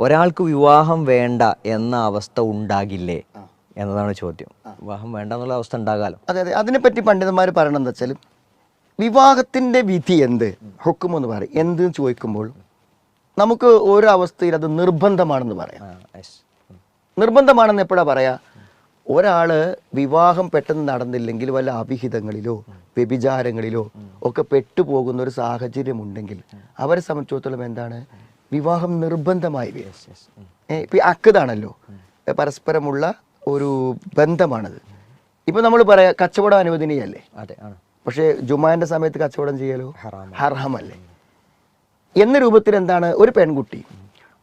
ഒരാൾക്ക് വിവാഹം വേണ്ട എന്ന അവസ്ഥ ഉണ്ടാകില്ലേ എന്നതാണ് ചോദ്യം. വിവാഹം വേണ്ട എന്നുള്ള അവസ്ഥ ഉണ്ടാകാലോ? അതെ അതെ. അതിനെപ്പറ്റി പണ്ഡിതന്മാർ പറയണമെന്ന് വെച്ചാൽ വിവാഹത്തിന്റെ വിധി എന്ത്? ഹുക്കും എന്ന് പറയും. എന്ത് ചോദിക്കുമ്പോൾ നമുക്ക് ഓരോ അവസ്ഥയിൽ അത് നിർബന്ധമാണെന്ന് പറയാം. നിർബന്ധമാണെന്ന് എപ്പോഴാ പറയാ? ഒരാൾ വിവാഹം പെട്ടെന്ന് നടന്നില്ലെങ്കിൽ വല്ല അവിഹിതങ്ങളിലോ വ്യഭിചാരങ്ങളിലോ ഒക്കെ പെട്ടുപോകുന്ന ഒരു സാഹചര്യമുണ്ടെങ്കിൽ അവരെ സംബന്ധിച്ചിടത്തോളം എന്താണ്? വിവാഹം നിർബന്ധമായി. ഇപ്പൊ അക്കതാണല്ലോ. പരസ്പരമുള്ള ഒരു ബന്ധമാണത്. ഇപ്പൊ നമ്മൾ പറയാ കച്ചവടം അനുവദനീയല്ലേ? പക്ഷേ ജുമാന്റെ സമയത്ത് കച്ചവടം ചെയ്യലോ? അർഹമല്ലേ ഹർഹമല്ലേ എന്ന രൂപത്തിൽ എന്താണ് ഒരു പെൺകുട്ടി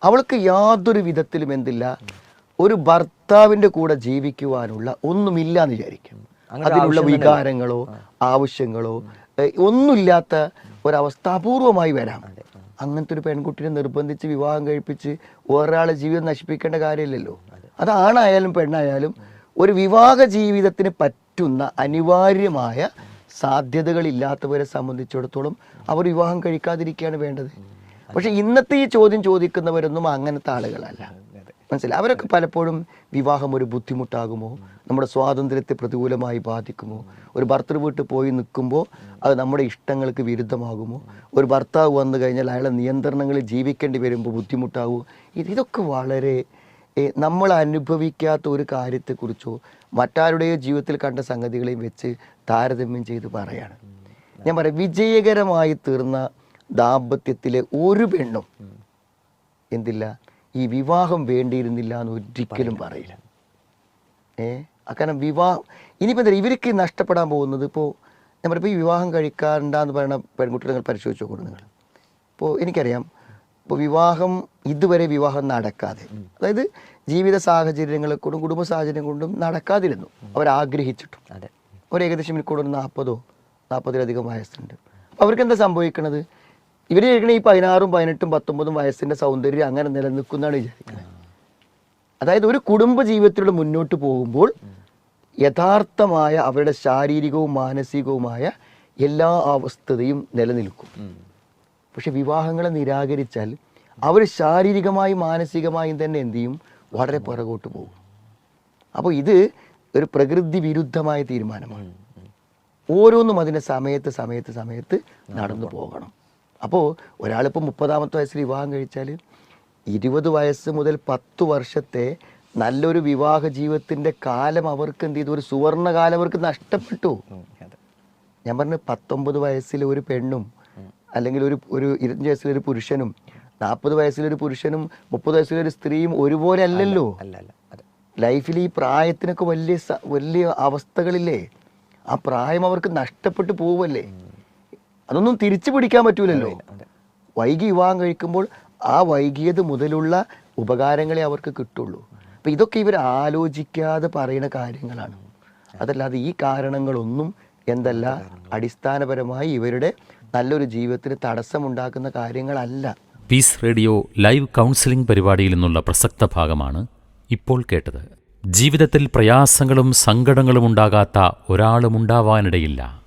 അവൾക്ക് യാതൊരു വിധത്തിലും എന്തില്ല ഒരു ഭർത്താവിന്റെ കൂടെ ജീവിക്കുവാനുള്ള ഒന്നുമില്ല എന്ന് വിചാരിക്കും അതിനുള്ള വികാരങ്ങളോ ആവശ്യങ്ങളോ ഒന്നുമില്ലാത്ത ഒരവസ്ഥ അപൂർവമായി വരാം. അങ്ങനത്തെ ഒരു പെൺകുട്ടിനെ നിർബന്ധിച്ച് വിവാഹം കഴിപ്പിച്ച് ഒരാളെ ജീവിതം നശിപ്പിക്കേണ്ട കാര്യമില്ലല്ലോ. അത് ആണായാലും പെണ്ണായാലും ഒരു വിവാഹ ജീവിതത്തിന് പറ്റുന്ന അനിവാര്യമായ സാധ്യതകളില്ലാത്തവരെ സംബന്ധിച്ചിടത്തോളം അവർ വിവാഹം കഴിക്കാതിരിക്കുകയാണ് വേണ്ടത്. പക്ഷെ ഇന്നത്തെ ഈ ചോദ്യം ചോദിക്കുന്നവരൊന്നും അങ്ങനത്തെ ആളുകളല്ല. മനസ്സിലായി? അവരൊക്കെ പലപ്പോഴും വിവാഹം ഒരു ബുദ്ധിമുട്ടാകുമോ? നമ്മുടെ സ്വാതന്ത്ര്യത്തെ പ്രതികൂലമായി ബാധിക്കുമോ? ഒരു ഭർത്തൃ വീട്ടിൽ പോയി നിൽക്കുമ്പോൾ അത് നമ്മുടെ ഇഷ്ടങ്ങൾക്ക് വിരുദ്ധമാകുമോ? ഒരു ഭർത്താവ് വന്നു കഴിഞ്ഞാൽ അയാളെ നിയന്ത്രണങ്ങളിൽ ജീവിക്കേണ്ടി വരുമ്പോൾ ബുദ്ധിമുട്ടാകുമോ? ഇത് ഇതൊക്കെ വളരെ നമ്മൾ അനുഭവിക്കാത്ത ഒരു കാര്യത്തെക്കുറിച്ചോ മറ്റാരുടെയോ ജീവിതത്തിൽ കണ്ട സംഗതികളെയും വെച്ച് താരതമ്യം ചെയ്ത് പറയാണ്. ഞാൻ പറയാം വിജയകരമായി തീർന്ന ദാമ്പത്യത്തിലെ ഒരു പെണ്ണും എന്തില്ല? ഈ വിവാഹം വേണ്ടിയിരുന്നില്ല എന്ന് ഒരിക്കലും പറയില്ല. ഏ? കാരണം വിവാഹം ഇനിയിപ്പോൾ എന്താ ഇവർക്ക് നഷ്ടപ്പെടാൻ പോകുന്നത്? ഇപ്പോൾ ഞാൻ പറയുമ്പോൾ ഈ വിവാഹം കഴിക്കാറുണ്ടെന്ന് പറയുന്ന പെൺകുട്ടികൾ നിങ്ങൾ പരിശോധിച്ച് നോക്കണം നിങ്ങൾ. ഇപ്പോൾ എനിക്കറിയാം ഇപ്പോൾ വിവാഹം ഇതുവരെ വിവാഹം നടക്കാതെ അതായത് ജീവിത സാഹചര്യങ്ങളെ കൊണ്ടും കുടുംബ സാഹചര്യം കൊണ്ടും നടക്കാതിരുന്നു. അവർ ആഗ്രഹിച്ചിട്ടു. അതെ. ഒരു ഏകദേശം എനിക്കൂടെ ഒരു നാൽപ്പതോ നാൽപ്പതിലധികം വയസ്സുണ്ട്. അവർക്ക് എന്താ സംഭവിക്കണത്? ഇവർ ചോദിക്കണ ഈ പതിനാറും പതിനെട്ടും പത്തൊമ്പതും വയസ്സിന്റെ സൗന്ദര്യം അങ്ങനെ നിലനിൽക്കുന്നതാണ് വിചാരിക്കുന്നത്. അതായത് ഒരു കുടുംബ ജീവിതത്തിലൂടെ മുന്നോട്ട് പോകുമ്പോൾ യഥാർത്ഥമായ അവരുടെ ശാരീരികവും മാനസികവുമായ എല്ലാ അവസ്ഥതയും നിലനിൽക്കും. പക്ഷെ വിവാഹങ്ങളെ നിരാകരിച്ചാൽ അവർ ശാരീരികമായി മാനസികമായും തന്നെ എന്ത് ചെയ്യും? വളരെ പുറകോട്ട് പോകും. അപ്പോൾ ഇത് ഒരു പ്രകൃതി വിരുദ്ധമായ തീരുമാനമാണ്. ഓരോന്നും അതിന്റെ സമയത്ത് സമയത്ത് സമയത്ത് നടന്നു പോകണം. അപ്പോൾ ഒരാളിപ്പോൾ മുപ്പതാമത്തെ വയസ്സിൽ വിവാഹം കഴിച്ചാൽ ഇരുപത് വയസ്സ് മുതൽ പത്ത് വർഷത്തെ നല്ലൊരു വിവാഹ ജീവിതത്തിന്റെ കാലം അവർക്ക് എന്ത് ചെയ്തു? ഒരു സുവർണകാലം അവർക്ക് നഷ്ടപ്പെട്ടു. ഞാൻ പറഞ്ഞു പത്തൊമ്പത് വയസ്സിലെ ഒരു പെണ്ണും അല്ലെങ്കിൽ ഒരു ഒരു ഇരുപത്തഞ്ച് വയസ്സിലൊരു പുരുഷനും നാൽപ്പത് വയസ്സിലൊരു പുരുഷനും മുപ്പത് വയസ്സിലൊരു സ്ത്രീയും ഒരുപോലെ അല്ലല്ലോ. അല്ല അല്ല ലൈഫിൽ ഈ പ്രായത്തിനൊക്കെ വലിയ വലിയ അവസ്ഥകളില്ലേ? ആ പ്രായം അവർക്ക് നഷ്ടപ്പെട്ടു പോവല്ലേ? അതൊന്നും തിരിച്ചു പിടിക്കാൻ പറ്റൂലല്ലോ. വൈകി വിവാഹം കഴിക്കുമ്പോൾ ആ വൈകിയത് മുതലുള്ള ഉപകാരങ്ങളെ അവർക്ക് കിട്ടുള്ളൂ. അപ്പം ഇതൊക്കെ ഇവർ ആലോചിക്കാതെ പറയുന്ന കാര്യങ്ങളാണ്. അതല്ലാതെ ഈ കാരണങ്ങളൊന്നും എന്തല്ല അടിസ്ഥാനപരമായി ഇവരുടെ നല്ലൊരു ജീവിതത്തിന് തടസ്സമുണ്ടാക്കുന്ന കാര്യങ്ങളല്ല. പീസ് റേഡിയോ ലൈവ് കൗൺസിലിംഗ് പരിപാടിയിൽ നിന്നുള്ള പ്രസക്ത ഭാഗമാണ് ഇപ്പോൾ കേട്ടത്. ജീവിതത്തിൽ പ്രയാസങ്ങളും സങ്കടങ്ങളും ഉണ്ടാകാത്ത ഒരാളും ഒരാളുമുണ്ടാവാനിടയില്ല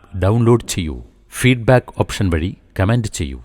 ഡൗൺലോഡ് ചെയ്യൂ. ഫീഡ്ബാക്ക് ഓപ്ഷൻ വഴി കമന്റ് ചെയ്യൂ.